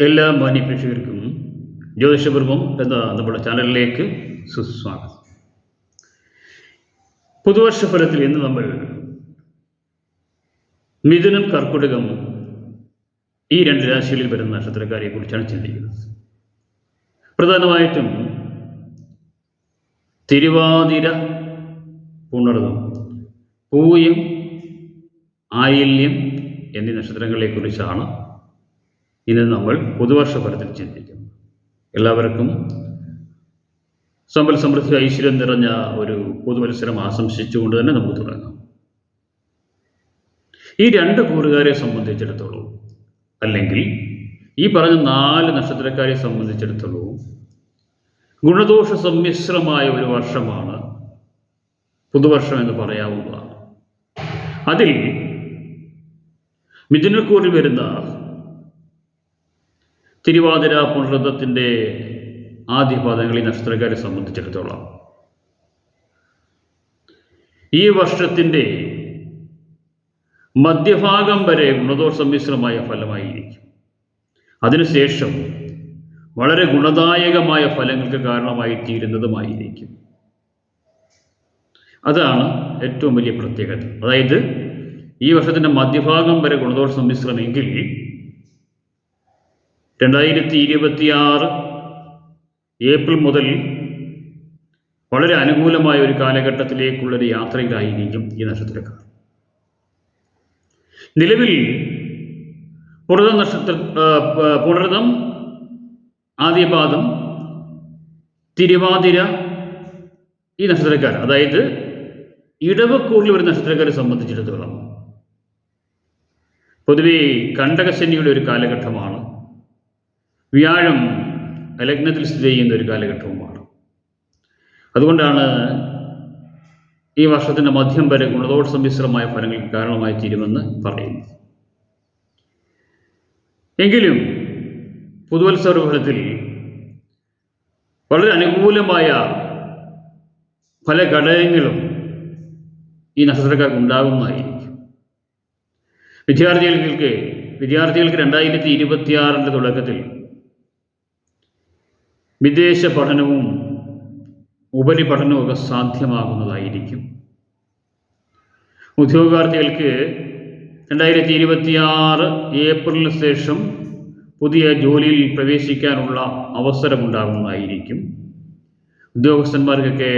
എല്ലാ മാന്യ പ്രേക്ഷകർക്കും ജ്യോതിഷപൂർവം എന്ന നമ്മുടെ ചാനലിലേക്ക് സുസ്വാഗതം. പുതുവർഷ ഫലത്തിൽ ഇന്ന് നമ്മൾ മിഥുനം കർക്കുടകം ഈ രണ്ട് രാശികളിൽ വരുന്ന നക്ഷത്രക്കാരെ കുറിച്ചാണ് ചിന്തിക്കുന്നത്. പ്രധാനമായിട്ടും തിരുവാതിര പുണർതം പൂയം ആയില്യം എന്നീ നക്ഷത്രങ്ങളെക്കുറിച്ചാണ് ഇന്ന് നമ്മൾ പുതുവർഷ ഫലത്തിൽ ചിന്തിക്കും എല്ലാവർക്കും സമ്പൽ സമൃദ്ധി ഐശ്വര്യം നിറഞ്ഞ ഒരു പൊതുമത്സരം ആശംസിച്ചുകൊണ്ട് തന്നെ നമുക്ക് തുടങ്ങാം. ഈ രണ്ട് കൂറുകാരെ സംബന്ധിച്ചിടത്തോളം അല്ലെങ്കിൽ ഈ പറഞ്ഞ നാല് നക്ഷത്രക്കാരെ സംബന്ധിച്ചിടത്തോളം ഗുണദോഷ സമ്മിശ്രമായ ഒരു വർഷമാണ് പുതുവർഷം എന്ന് പറയാവുന്നതാണ്. അതിൽ മിഥുനക്കൂറിൽ വരുന്ന തിരുവാതിര പുണർത്തത്തിന്റെ ആദ്യ പാദങ്ങളിൽ നക്ഷത്രക്കാരെ സംബന്ധിച്ചിടത്തോളം ഈ വർഷത്തിന്റെ മധ്യഭാഗം വരെ ഗുണദോഷ സമ്മിശ്രമായ ഫലമായിരിക്കും. അതിനുശേഷം വളരെ ഗുണദായകമായ ഫലങ്ങൾക്ക് കാരണമായി തീരുന്നതുമായിരിക്കും. അതാണ് ഏറ്റവും വലിയ പ്രത്യേകത. അതായത് ഈ വർഷത്തിന്റെ മധ്യഭാഗം വരെ ഗുണദോഷ സമ്മിശ്രമെങ്കിൽ രണ്ടായിരത്തി ഇരുപത്തിയാറ് ഏപ്രിൽ മുതൽ വളരെ അനുകൂലമായ ഒരു കാലഘട്ടത്തിലേക്കുള്ളൊരു യാത്രയിലായിരിക്കും ഈ നക്ഷത്രക്കാർ. നിലവിൽ പുണർത നക്ഷത്ര പുണർതം ആദ്യപാദം തിരുവാതിര ഈ നക്ഷത്രക്കാർ അതായത് ഇടവക്കൂറിൽ ഒരു നക്ഷത്രക്കാരെ സംബന്ധിച്ചിടത്തോളം പൊതുവേ കണ്ടകശനിയുടെ ഒരു കാലഘട്ടമാണ് വ്യാഴം ലഗ്നത്തിൽ സ്ഥിതി ചെയ്യുന്ന ഒരു കാലഘട്ടവുമാണ് അതുകൊണ്ടാണ് ഈ വർഷത്തിന്റെ മധ്യം വരെ ഗുണദോഷ സമ്മിശ്രമായ ഫലങ്ങൾക്ക് കാരണമായി തീരുമെന്ന് പറയുന്നു എങ്കിലും പുതുവത്സവ ഫലത്തിൽ വളരെ അനുകൂലമായ പല ഘടകങ്ങളും ഈ നക്ഷത്രക്കാർക്ക് ഉണ്ടാകുന്നതായിരിക്കും വിദ്യാർത്ഥികൾക്ക് വിദ്യാർത്ഥികൾക്ക് രണ്ടായിരത്തി ഇരുപത്തിയാറിന്റെ തുടക്കത്തിൽ വിദേശ പഠനവും ഉപരിപഠനവും ഒക്കെ സാധ്യമാകുന്നതായിരിക്കും. ഉദ്യോഗാർത്ഥികൾക്ക് രണ്ടായിരത്തി ഇരുപത്തിയാറ് ഏപ്രിലിന് ശേഷം പുതിയ ജോലിയിൽ പ്രവേശിക്കാനുള്ള അവസരമുണ്ടാകുന്നതായിരിക്കും. ഉദ്യോഗസ്ഥന്മാർക്കൊക്കെ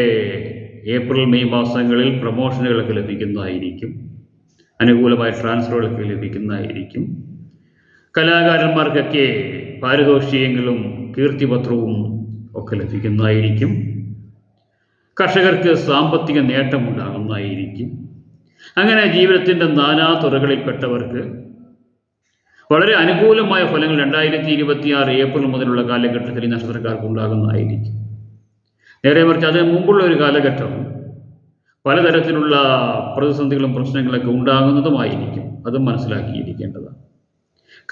ഏപ്രിൽ മെയ് മാസങ്ങളിൽ പ്രമോഷനുകളൊക്കെ ലഭിക്കുന്നതായിരിക്കും. അനുകൂലമായ ട്രാൻസ്ഫറുകളൊക്കെ ലഭിക്കുന്നതായിരിക്കും. കലാകാരന്മാർക്കൊക്കെ പാരിതോഷികങ്ങളും കീർത്തിപത്രവും ഒക്കെ ലഭിക്കുന്നതായിരിക്കും. കർഷകർക്ക് സാമ്പത്തിക നേട്ടമുണ്ടാകുന്നതായിരിക്കും. അങ്ങനെ ജീവിതത്തിന്റെ നാനാ തുറകളിൽപ്പെട്ടവർക്ക് വളരെ അനുകൂലമായ ഫലങ്ങൾ രണ്ടായിരത്തി ഇരുപത്തിയാറ് ഏപ്രിൽ മുതലുള്ള കാലഘട്ടത്തിൽ ഈ നക്ഷത്രക്കാർക്ക് ഉണ്ടാകുന്നതായിരിക്കും. നേരെ മറിച്ച് അതിന് മുമ്പുള്ള ഒരു കാലഘട്ടം പലതരത്തിലുള്ള പ്രതിസന്ധികളും പ്രശ്നങ്ങളൊക്കെ ഉണ്ടാകുന്നതുമായിരിക്കും. അതും മനസ്സിലാക്കിയിരിക്കേണ്ടതാണ്.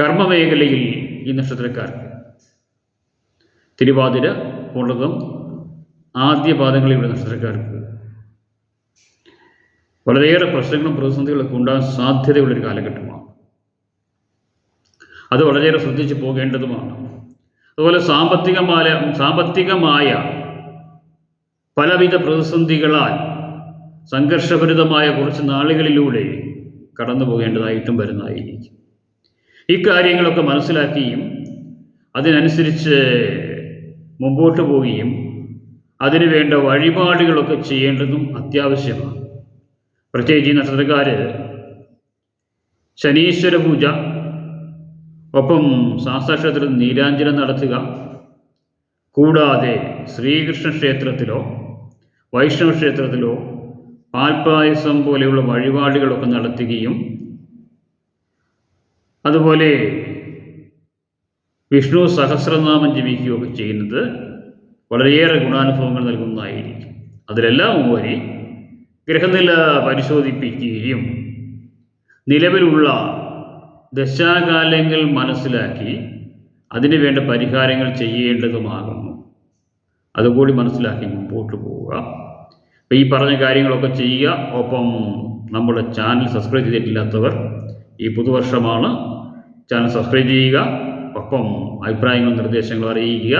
കർമ്മമേഖലയിൽ ഈ നക്ഷത്രക്കാർക്ക് തിരുവാതിര പുണർതം ആദ്യ പാദങ്ങളിലുള്ള നക്ഷത്രക്കാർക്ക് വളരെയേറെ പ്രശ്നങ്ങളും പ്രതിസന്ധികളൊക്കെ ഉണ്ടാകാൻ സാധ്യതയുള്ളൊരു കാലഘട്ടമാണ്. അത് വളരെയേറെ ശ്രദ്ധിച്ചു പോകേണ്ടതുമാണ്. അതുപോലെ സാമ്പത്തികമായ സാമ്പത്തികമായ പലവിധ പ്രതിസന്ധികളാൽ സംഘർഷഭരിതമായ കുറച്ച് നാളുകളിലൂടെ കടന്നു പോകേണ്ടതായിട്ടും വരുന്നതായിരിക്കും. ഇക്കാര്യങ്ങളൊക്കെ മനസ്സിലാക്കിയും അതിനനുസരിച്ച് മുമ്പോട്ട് പോവുകയും അതിനു വേണ്ട വഴിപാടുകളൊക്കെ ചെയ്യേണ്ടതും അത്യാവശ്യമാണ്. പ്രത്യേകിച്ച് നക്ഷത്രക്കാർ ശനീശ്വര പൂജ ഒപ്പം ശാസ്താക്ഷേത്രത്തിൽ നീരാഞ്ജനം നടത്തുക കൂടാതെ ശ്രീകൃഷ്ണ ക്ഷേത്രത്തിലോ വൈഷ്ണവ ക്ഷേത്രത്തിലോ പാൽപ്പായസം പോലെയുള്ള വഴിപാടുകളൊക്കെ നടത്തുകയും അതുപോലെ വിഷ്ണു സഹസ്രനാമം ജപിക്കുകയൊക്കെ ചെയ്യുന്നത് വളരെയേറെ ഗുണാനുഭവങ്ങൾ നൽകുന്നതായിരിക്കും. അതിലെല്ലാം ഉപരി ഗ്രഹനില പരിശോധിപ്പിക്കുകയും നിലവിലുള്ള ദശാകാലങ്ങൾ മനസ്സിലാക്കി അതിന് വേണ്ട പരിഹാരങ്ങൾ ചെയ്യേണ്ടതുമാകുന്നു. അതുകൂടി മനസ്സിലാക്കി മുമ്പോട്ട് പോവുക. അപ്പോൾ ഈ പറഞ്ഞ കാര്യങ്ങളൊക്കെ ചെയ്യുക. ഒപ്പം നമ്മുടെ ചാനൽ സബ്സ്ക്രൈബ് ചെയ്തിട്ടില്ലാത്തവർ ഈ പുതുവർഷമാണ് ചാനൽ സബ്സ്ക്രൈബ് ചെയ്യുക. ഒപ്പം അഭിപ്രായങ്ങളും നിർദ്ദേശങ്ങളും അറിയിക്കുക.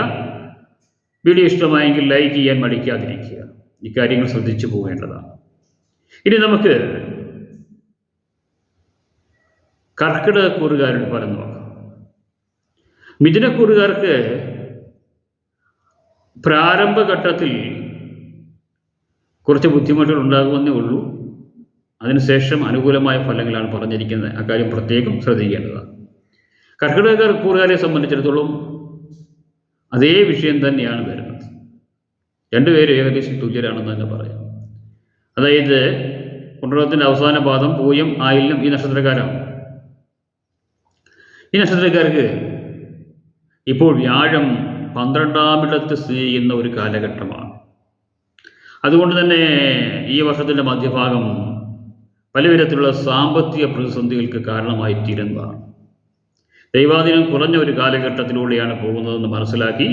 വീഡിയോ ഇഷ്ടമായെങ്കിൽ ലൈക്ക് ചെയ്യാൻ മടിക്കാതിരിക്കുക. ഇക്കാര്യങ്ങൾ ശ്രദ്ധിച്ചു പോകേണ്ടതാണ്. ഇനി നമുക്ക് കർക്കിടക കൂറുകാരുടെ ഫലം നോക്കാം. മിഥുനക്കൂറുകാർക്ക് പ്രാരംഭഘട്ടത്തിൽ കുറച്ച് ബുദ്ധിമുട്ടുകൾ ഉണ്ടാകുമെന്നേ ഉള്ളൂ. അതിനുശേഷം അനുകൂലമായ ഫലങ്ങളാണ് പറഞ്ഞിരിക്കുന്നത്. അക്കാര്യം പ്രത്യേകം ശ്രദ്ധിക്കേണ്ടതാണ്. കർക്കിടക കൂറുകാരെ സംബന്ധിച്ചിടത്തോളം അതേ വിഷയം തന്നെയാണ് വരുന്നത്. രണ്ടുപേരും ഏകദേശം തുല്യരാണെന്ന് തന്നെ പറയാം. അതായത് കുണ്ടളത്തിന്റെ അവസാന പാദം പൂയം ആയില്യം ഈ നക്ഷത്രക്കാരാണ്. ഈ നക്ഷത്രക്കാർക്ക് ഇപ്പോൾ വ്യാഴം പന്ത്രണ്ടാമിടത്ത് സ്ഥിതി ചെയ്യുന്ന ഒരു കാലഘട്ടമാണ്. അതുകൊണ്ട് തന്നെ ഈ വർഷത്തിന്റെ മധ്യഭാഗം പലവിധത്തിലുള്ള സാമ്പത്തിക പ്രതിസന്ധികൾക്ക് കാരണമായി തീരുന്നതാണ് ദൈവാധീനം കുറഞ്ഞ ഒരു കാലഘട്ടത്തിലൂടെയാണ് പോകുന്നതെന്ന് മനസ്സിലാക്കി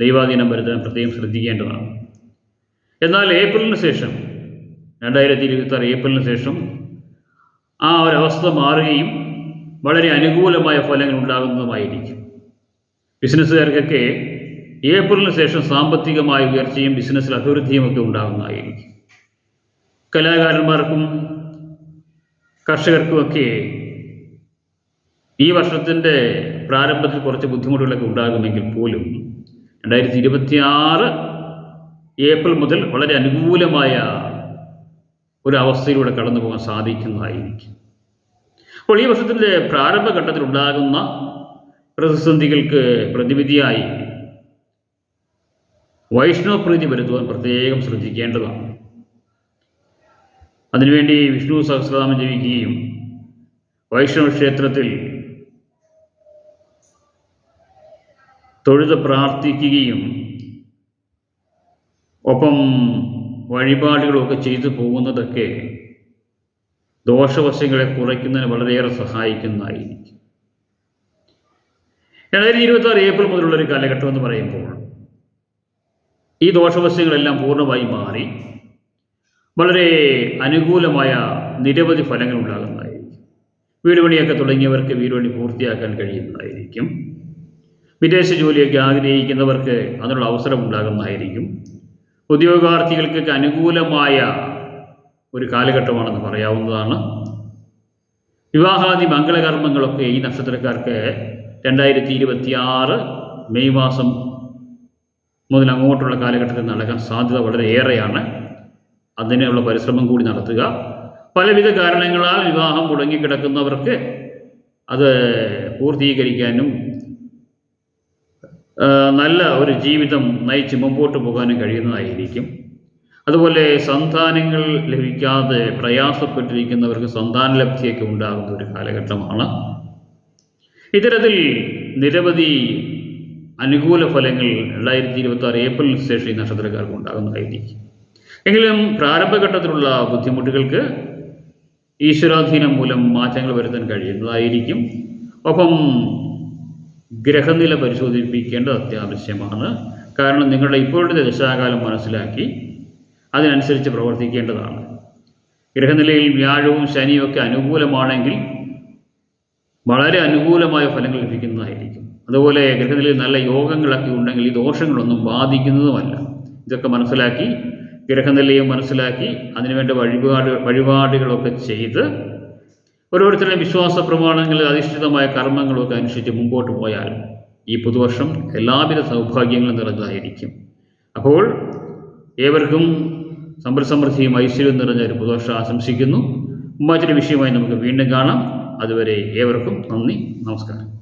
ദൈവാധീനം വരുത്താൻ പ്രത്യേകം ശ്രദ്ധിക്കേണ്ടതാണ്. എന്നാൽ ഏപ്രിലിന് ശേഷം രണ്ടായിരത്തി ഇരുപത്തി ഏപ്രിലിന് ശേഷം ആ ഒരവസ്ഥ മാറുകയും വളരെ അനുകൂലമായ ഫലങ്ങൾ ഉണ്ടാകുന്നതുമായിരിക്കും. ബിസിനസ്സുകാർക്കൊക്കെ ഏപ്രിലിന് ശേഷം സാമ്പത്തികമായ ഉയർച്ചയും ബിസിനസ്സിൽ അഭിവൃദ്ധിയും ഒക്കെ ഉണ്ടാകുന്നതായിരിക്കും. കലാകാരന്മാർക്കും കർഷകർക്കുമൊക്കെ ഈ വർഷത്തിന്റെ പ്രാരംഭത്തിൽ കുറച്ച് ബുദ്ധിമുട്ടുകളൊക്കെ ഉണ്ടാകുമെങ്കിൽ പോലും രണ്ടായിരത്തി ഇരുപത്തി ആറ് ഏപ്രിൽ മുതൽ വളരെ അനുകൂലമായ ഒരു അവസ്ഥയിലൂടെ കടന്നു പോകാൻ സാധിക്കുന്നതായിരിക്കും. അപ്പോൾ ഈ വർഷത്തിന്റെ പ്രാരംഭഘട്ടത്തിൽ ഉണ്ടാകുന്ന പ്രതിസന്ധികൾക്ക് പ്രതിവിധിയായി വൈഷ്ണവ പ്രീതി വരുത്തുവാൻ പ്രത്യേകം ശ്രദ്ധിക്കേണ്ടതാണ്. അതിനുവേണ്ടി വിഷ്ണു സഹസ്രനാമം ജീവിക്കുകയും വൈഷ്ണവ ക്ഷേത്രത്തിൽ തൊഴുത് പ്രാർത്ഥിക്കുകയും ഒപ്പം വഴിപാടുകളൊക്കെ ചെയ്തു പോകുന്നതൊക്കെ ദോഷവശങ്ങളെ കുറയ്ക്കുന്നതിന് വളരെയേറെ സഹായിക്കുന്നതായിരിക്കും. രണ്ടായിരത്തി ഇരുപത്തി ആറ് ഏപ്രിൽ മുതലുള്ള ഒരു കാലഘട്ടം എന്ന് പറയുമ്പോൾ ഈ ദോഷവശങ്ങളെല്ലാം പൂർണമായി മാറി. വളരെ അനുകൂലമായ നിരവധി ഫലങ്ങൾ ഉണ്ടാകുന്നതായിരിക്കും. വീടുപണിയൊക്കെ തുടങ്ങിയവർക്ക് വീടുപണി പൂർത്തിയാക്കാൻ കഴിയുന്നതായിരിക്കും. വിദേശ ജോലിയൊക്കെ ആഗ്രഹിക്കുന്നവർക്ക് അതിനുള്ള അവസരം ഉണ്ടാകുന്നതായിരിക്കും ഉദ്യോഗാർത്ഥികൾക്കൊക്കെ അനുകൂലമായ ഒരു കാലഘട്ടമാണെന്ന് പറയാവുന്നതാണ്. വിവാഹാദി മംഗളകർമ്മങ്ങളൊക്കെ ഈ നക്ഷത്രക്കാർക്ക് രണ്ടായിരത്തി ഇരുപത്തി ആറ് മെയ് മാസം മുതൽ അങ്ങോട്ടുള്ള കാലഘട്ടത്തിൽ നടക്കാൻ സാധ്യത വളരെ ഏറെയാണ്. അതിനുള്ള പരിശ്രമം കൂടി നടത്തുക. പലവിധ കാരണങ്ങളാൽ വിവാഹം മുടങ്ങിക്കിടക്കുന്നവർക്ക് അത് പൂർത്തീകരിക്കാനും നല്ല ഒരു ജീവിതം നയിച്ച് മുമ്പോട്ട് പോകാനും കഴിയുന്നതായിരിക്കും. അതുപോലെ സന്താനങ്ങൾ ലഭിക്കാതെ പ്രയാസപ്പെട്ടിരിക്കുന്നവർക്ക് സന്താന ലബ്ധിയൊക്കെ ഉണ്ടാകുന്ന ഒരു കാലഘട്ടമാണ്. ഇത്തരത്തിൽ നിരവധി അനുകൂല ഫലങ്ങൾ രണ്ടായിരത്തി ഇരുപത്തി ആറ് ഏപ്രിൽ ശേഷം നക്ഷത്രക്കാർക്ക് ഉണ്ടാകുന്നതായിരിക്കും. എങ്കിലും പ്രാരംഭഘട്ടത്തിലുള്ള ബുദ്ധിമുട്ടുകൾക്ക് ഈശ്വരാധീനം മൂലം മാറ്റങ്ങൾ വരുത്താൻ കഴിയുന്നതായിരിക്കും. ഒപ്പം ഗ്രഹനില പരിശോധിപ്പിക്കേണ്ടത് അത്യാവശ്യമാണ്. കാരണം നിങ്ങളുടെ ഇപ്പോഴത്തെ ദശാകാലം മനസ്സിലാക്കി അതിനനുസരിച്ച് പ്രവർത്തിക്കേണ്ടതാണ്. ഗ്രഹനിലയിൽ വ്യാഴവും ശനിയും ഒക്കെ അനുകൂലമാണെങ്കിൽ വളരെ അനുകൂലമായ ഫലങ്ങൾ ലഭിക്കുന്നതായിരിക്കും. അതുപോലെ ഗ്രഹനിലയിൽ നല്ല യോഗങ്ങളൊക്കെ ഉണ്ടെങ്കിൽ ഈ ദോഷങ്ങളൊന്നും ബാധിക്കുന്നതുമല്ല. ഇതൊക്കെ മനസ്സിലാക്കി ഗ്രഹനിലയും മനസ്സിലാക്കി അതിനുവേണ്ട വഴിപാട് വഴിപാടുകളൊക്കെ ചെയ്ത് ഓരോരുത്തരുടെ വിശ്വാസ പ്രമാണങ്ങളിൽ അധിഷ്ഠിതമായ കർമ്മങ്ങളൊക്കെ അനുസരിച്ച് മുമ്പോട്ട് പോയാൽ ഈ പുതുവർഷം എല്ലാവിധ സൗഭാഗ്യങ്ങളും നിറഞ്ഞതായിരിക്കും. അപ്പോൾ ഏവർക്കും സമ്പൽ സമൃദ്ധിയും ഐശ്വര്യവും നിറഞ്ഞ ഒരു പുതുവർഷം ആശംസിക്കുന്നു. മറ്റൊരു വിഷയമായി നമുക്ക് വീണ്ടും കാണാം. അതുവരെ ഏവർക്കും നന്ദി നമസ്കാരം.